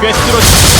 꿰뚫어 날뛰어